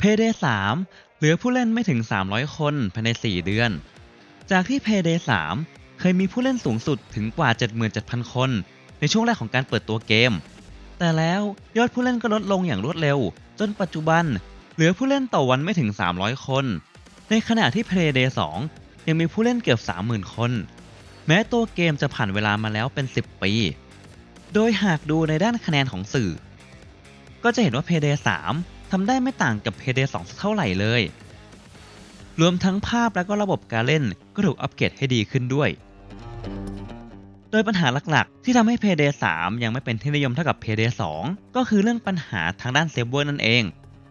Payday 3เหลือผู้เล่นไม่ถึง 300 คนภายใน 4 เดือน จากที่ Payday 3เคยมีผู้เล่นสูงสุดถึงกว่า 77,000 คน ในช่วงแรกของการเปิดตัวเกม แต่แล้วยอดผู้เล่นก็ลดลงอย่างรวดเร็ว จนปัจจุบัน เหลือผู้เล่นต่อวันไม่ถึง 300 คน ในขณะที่ Payday 2ยังมีผู้เล่นเกือบ 30,000 คน แม้ตัวเกมจะผ่านเวลามาแล้วเป็น 10 ปี โดยหากดูในด้านคะแนนของสื่อ ก็จะเห็นว่า Payday 3 ทำได้ไม่ต่างกับ Payday 2สักเท่าไหร่เลย รวมทั้งภาพและก็ระบบการเล่นก็ถูกอัปเกรดให้ดีขึ้นด้วย โดยปัญหาหลักๆ ที่ทำให้ Payday 3 ยังไม่เป็นที่นิยมเท่ากับ Payday 2 ก็คือเรื่องปัญหาทางด้านเซิร์ฟเวอร์นั่นเอง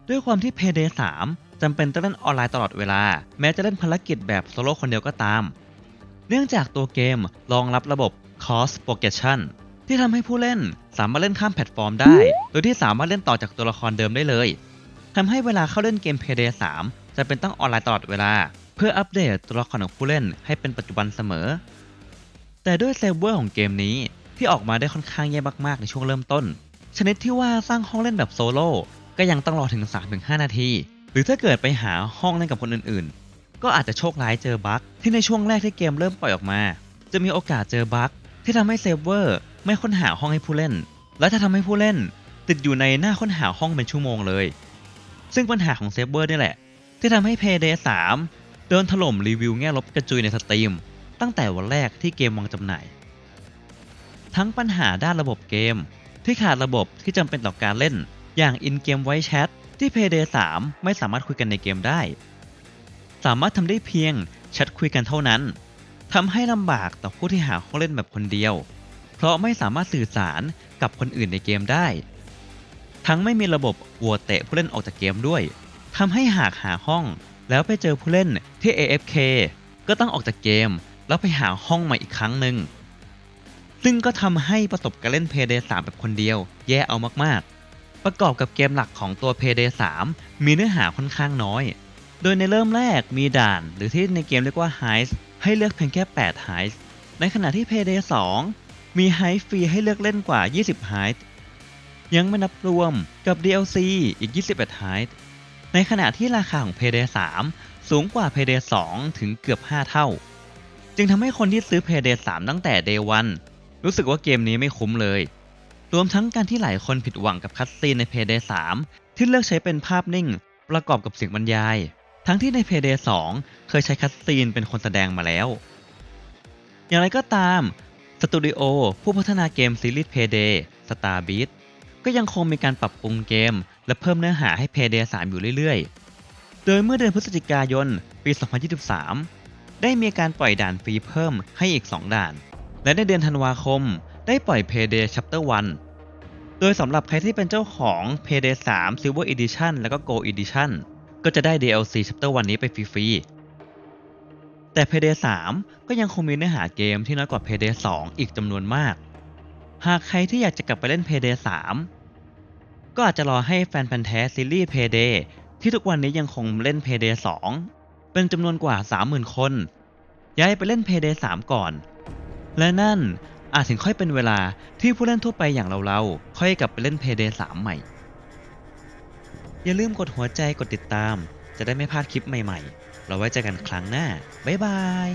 ด้วยความที่ Payday 3จำเป็นต้องเล่นออนไลน์ตลอดเวลา แม้จะเล่นภารกิจแบบโซโล่คนเดียวก็ตาม เนื่องจากตัวเกมรองรับระบบ Cross Progression ที่ทำให้ผู้เล่นสามารถเล่นข้ามแพลตฟอร์มได้ โดยที่สามารถเล่นต่อจากตัวละครเดิมได้เลย ทำให้เวลาเข้าเล่นเกม Payday 3จะเป็นต้องออนไลน์ตลอดเวลา เพื่ออัปเดตตัวละครของผู้เล่นให้เป็นปัจจุบันเสมอ แต่ด้วยเซิร์ฟเวอร์ของเกมนี้ที่ออกมาได้ค่อนข้างแย่มากๆในช่วงเริ่มต้น ชนิดที่ว่าสร้างห้องเล่นแบบโซโล่ก็ยังต้องรอถึง 3-5 นาที หรือถ้าเกิดไปหาห้องเล่นกับคนอื่นๆ ก็อาจจะโชคร้ายเจอบั๊กที่ในช่วงแรกที่เกมเริ่มปล่อยออกมา จะมีโอกาสเจอบั๊กที่ทำให้เซิร์ฟเวอร์ไม่ค้นหาห้องให้ผู้เล่น และจะทำให้ผู้เล่น ติดอยู่ในหน้าค้นหาห้องเป็นชั่วโมงเลย ซึ่งปัญหาของเซิร์ฟเวอร์นี่แหละ ที่ทำให้ Payday 3 โดนถล่มรีวิวแง่ลบกระจุยในสตรีม ตั้งแต่วันแรกที่เกมวางจำหน่าย ทั้งปัญหาด้านระบบเกม ที่ขาดระบบที่จำเป็นต่อการเล่น อย่าง in-game voice chat ที่ Payday 3 ไม่สามารถคุยกันในเกมได้ สามารถทำได้เพียงแชทคุยกันเท่านั้นทำให้ลำบากต่อผู้ที่หาห้อเล่นแบบคนเดียว เพราะไม่สามารถสื่อสารกับคนอื่นในเกมได้ ทั้งไม่มีระบบโหวเตะผู้เล่นออกจากเกมด้วยทำให้หากหาห้อง แล้วไปเจอผู้เล่นที่ AFK ก็ต้องออกจากเกม แล้วไปหาห้องใหม่อีกครั้งหนึ่งซึ่งก็ทำให้ประสบการเล่น Payday 3 แบบคนเดียว แย่เอามากๆ ประกอบกับเกมหลักของตัว Payday 3 มีเนื้อหาค่อนข้างน้อย โดยในเริ่มแรกมีด่านหรือที่ในเกมเรียกว่า Heist ให้เลือกเพียงแค่8 Heist ในขณะที่ Payday 2 มี Heist ฟรีให้เลือกเล่นกว่า 20 Heist ยังไม่นับรวมกับ DLC อีก 21 Heist ในขณะที่ราคาของ Payday 3 สูงกว่า Payday 2 ถึงเกือบ 5 เท่า จึงทำให้คนที่ซื้อ Payday 3 ตั้งแต่ Day 1 รู้สึกว่าเกมนี้ไม่คุ้มเลย รวมทั้งการที่หลายคนผิดหวังกับคัตซีนใน Payday 3 ที่เลือกใช้เป็นภาพนิ่ง ประกอบกับเสียงบรรยาย ทั้งที่ใน Payday 2 เคยใช้คัตซีนเป็นคนแสดงมาแล้ว อย่างไรก็ตามสตูดิโอผู้พัฒนาเกมซีรีส์ Payday Starbeat ก็ยังคงมีการปรับปรุงเกม และเพิ่มเนื้อหาให้ Payday 3 อยู่เรื่อยๆ โดยเมื่อเดือนพฤศจิกายน ปี 2023 ได้มีการปล่อยด่านฟรีเพิ่มให้อีก 2 ด่าน และในเดือนธันวาคม ได้ปล่อย Payday Chapter 1 โดยสำหรับใครที่เป็นเจ้าของ Payday 3 Silver Edition แล้วก็ Gold Edition ก็จะได้ DLC Chapter 1 นี้ไปฟรีๆ แต่ Payday 3 ก็ยังคงมีเนื้อหาเกมที่น้อยกว่า Payday 2 อีกจำนวนมาก หากใครที่อยากจะกลับไปเล่น Payday 3 ก็อาจจะรอให้แฟนพันธ์แท้ซีรีส์ Payday ที่ทุกวันนี้ยังคงเล่น Payday 2 เป็นจำนวนกว่า 30,000 คน ย้ายไปเล่น Payday 3 ก่อน และนั่นอาจถึงค่อยเป็นเวลาที่ผู้เล่นทั่วไปอย่างเราๆ ค่อยกลับไปเล่น Payday 3 ใหม่ อย่าลืมกดหัวใจกดติดตาม จะได้ไม่พลาดคลิปใหม่ๆ เราไว้เจอกันครั้งหน้า บ๊ายบาย